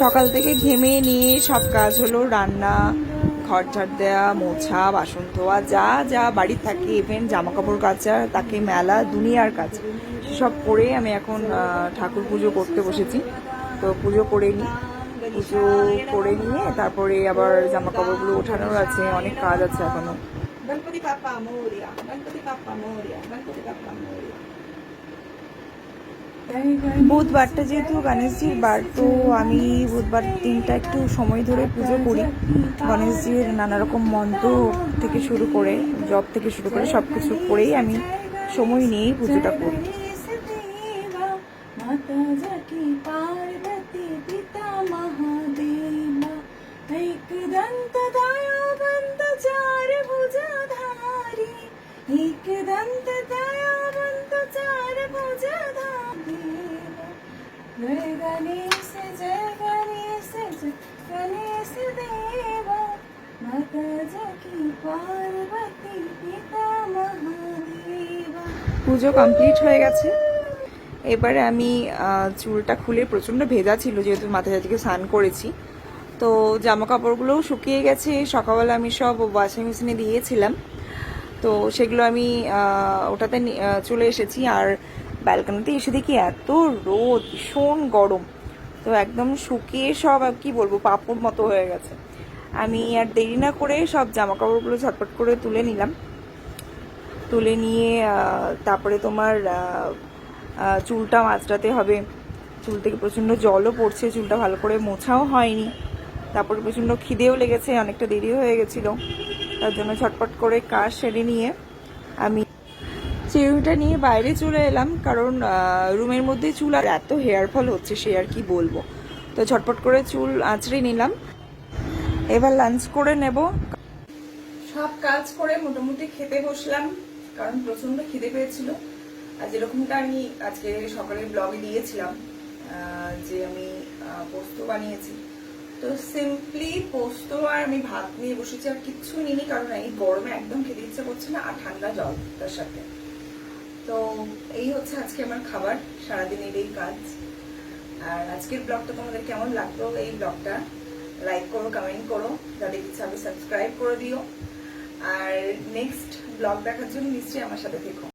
সকাল থেকে ঘেমে নিয়ে সব কাজ হলো, রান্না ঘর ঝাড় দেওয়া মোছা, বাসন ধোয়া, যা যা বাড়ির থাকে ইভেন জামা কাপড় কাচা, তাকে মেলা, দুনিয়ার কাজ। সব করে আমি এখন ঠাকুর পুজো করতে বসেছি। তো পুজো করে নিই পুজো করে নিয়ে তারপরে আবার জামা কাপড়গুলো ওঠানোর আছে, অনেক কাজ আছে এখনও গণপতি মৌরিয়া গণপতি মৌরিয়া গণপতি মৌরিয়া বুধবারটা যেহেতু গণেশজির বার, তো আমি বুধবার দিনটা একটু সময় ধরে পুজো করি। গণেশজির নানা রকম মন্ত্র থেকে শুরু করে জব থেকে শুরু করে সব কিছু করেই আমি সময় নিয়েই পুজোটা করি। गणेश जय गणेश जय गणेश देवा माता जकी पार्वती पिता महादेवा পুজো কমপ্লিট হয়ে গেছে এবারে আমি আহ, চুলটা খুলে প্রচণ্ড ভেজা ছিল যেহেতু মাথা থেকে স্নান করেছি তো জামা কাপড়গুলোও শুকিয়ে গেছে সকালবেলা আমি সব ওয়াশিং মেশিনে দিয়েছিলাম তো সেগুলো আমি ওটাতে চলে এসেছি। আর ব্যালকনিতে এসে দেখি এত রোদ, ভীষণ গরম। তো একদম শুকিয়ে সব কি বলব, পাপড় মতো হয়ে গেছে। আমি আর দেরি না করে সব জামা কাপড়গুলো ঝটপট করে তুলে নিলাম। তুলে নিয়ে তারপরে তোমার চুলটা মাছটাতে হবে। চুল থেকে প্রচণ্ড জলও পড়ছে, চুলটা ভালো করে মোছাও হয়নি। তারপরে প্রচণ্ড খিদেও লেগেছে, অনেকটা দেরি হয়ে গেছিল। তার জন্য ছটপট করে কাজ সেরে নিয়ে আমি চিরুনিটা নিয়ে বাইরে চলে এলাম, কারণ রুমের মধ্যে চুল আর এত হেয়ার ফল হচ্ছে সে আর কি বলব। তো ছটপট করে চুল আঁচড়ে নিলাম। এবার লাঞ্চ করে নেব। সব কাজ করে মোটামুটি খেতে বসলাম, কারণ প্রচণ্ড খিদে পেয়েছিল। আর যেরকমটা আমি আজকে সকালে ব্লগে দিয়েছিলাম যে আমি পোস্ত বানিয়েছি তো সিম্পলি পোস্ত আর আমি ভাত নিয়ে বসেছি, আর কিচ্ছু নিইনি, কারণ এই গরমে একদম খেতে ইচ্ছে করছে না, আর ঠান্ডা জল তার সাথে। তো এই হচ্ছে আজকে আমার খাবার সারাদিনের এই কাজ। আর আজকের ব্লগটা তোমাদের কেমন লাগল? এই ব্লগটা লাইক করো কমেন্ট করো, যাদের ইচ্ছা হবে সাবস্ক্রাইব করে দিও। আর নেক্সট ব্লগ দেখার জন্য নিশ্চয়ই আমার সাথে থেকো।